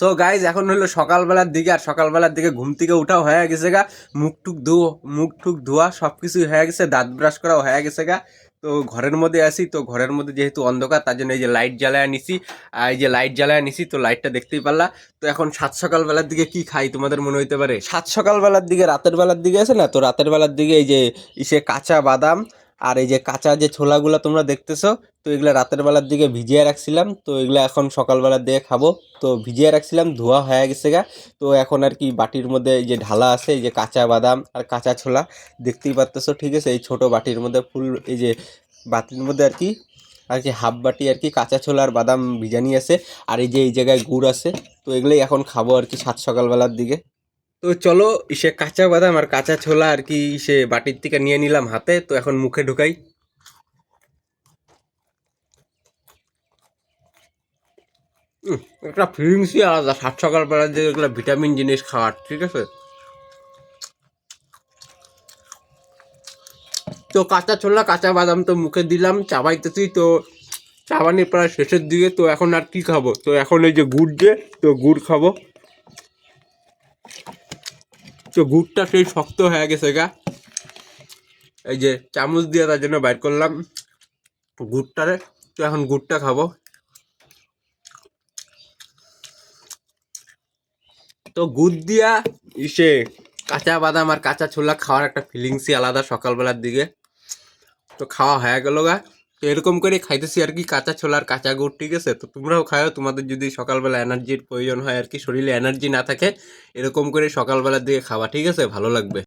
So guys এখন হলো সকালবেলার দিকে আর সকালবেলার দিকে ঘুম থেকে উঠাও হয়ে গেছে গা। মুখ টুক ধুয়ো মুখ টুক ধোয়া সব কিছুই হয়ে গেছে, দাঁত ব্রাশ করাও হয়ে গেছে গা। তো ঘরের মধ্যে আসি তো ঘরের মধ্যে যেহেতু অন্ধকার, তার জন্য এই যে লাইট জ্বালায় নিছি। আর এই যে লাইট জ্বালায় নিছি, তো লাইটটা দেখতেই পারলা। তো এখন সাত সকালবেলার দিকে কি খাই, তোমাদের মনে হইতে পারে? সাত সকালবেলার দিকে, রাতের বেলার দিকে আছে না? তো রাতের বেলার দিকে এই যে, ইসে কাঁচা বাদাম আর এই যে কাঁচা যে ছোলাগুলো তোমরা দেখতেছো, তো এগুলা রাতের বেলার দিকে ভিজিয়ে রাখছিলাম। তো এগুলো এখন সকালবেলার দিকে খাব। তো ভিজিয়ে রাখছিলাম, ধোয়া হয়ে গেছে গা। তো এখন আর কি বাটির মধ্যে এই যে ঢালা আছে, এই যে কাঁচা বাদাম আর কাঁচা ছোলা, দেখতেই পারতেছো, ঠিক আছে? এই ছোট বাটির মধ্যে ফুল, এই যে বাটির মধ্যে আর কি আর কি হাফ বাটি আর কি কাঁচা ছোলা আর বাদাম ভিজানি আছে। আর এই যে এই জায়গায় গুড় আছে, তো এগুলোই এখন খাব আর কি সাত সকালবেলার দিকে। তো চলো সে কাঁচা বাদাম আর কাঁচা ছোলা আর কি সে বাটির থেকে নিয়ে নিলাম হাতে, তো এখন মুখে ঢুকাই। একটা ফিলিংসই আলাদা, সাত সকালবেলা যে এগুলো ভিটামিন জিনিস খাওয়ার, ঠিক আছে? তো কাঁচা ছোলা, কাঁচা বাদাম তো মুখে দিলাম চাবাইতেছি তো চাবানির প্রায় শেষের দিকে, তো এখন আর কি খাব? তো এখন এই যে গুড় যে, তো গুড় খাব। তো গুড়টা সেই শক্ত হয়ে গেছে গা। এই যে চামচ দিয়ে তার জন্য বাইর করলাম গুড়টারে। তো এখন গুড়টা খাব। তো গুড় দিয়া ইসে কাঁচা বাদাম আর কাঁচা ছোলা খাওয়ার একটা ফিলিংসই আলাদা সকালবেলার দিকে। তো খাওয়া হয়ে গেল গা। তো এরকম করে খাইতেছি আর কি, কাঁচা ছোলার কাঁচা গুড়, ঠিক আছে? তো তোমরাও খাও তোমাদের যদি সকালবেলা এনার্জির প্রয়োজন হয় আর কি, শরীরে এনার্জি না থাকে, এরকম করে সকালবেলার দিকে খাওয়া, ঠিক আছে? ভালো লাগবে।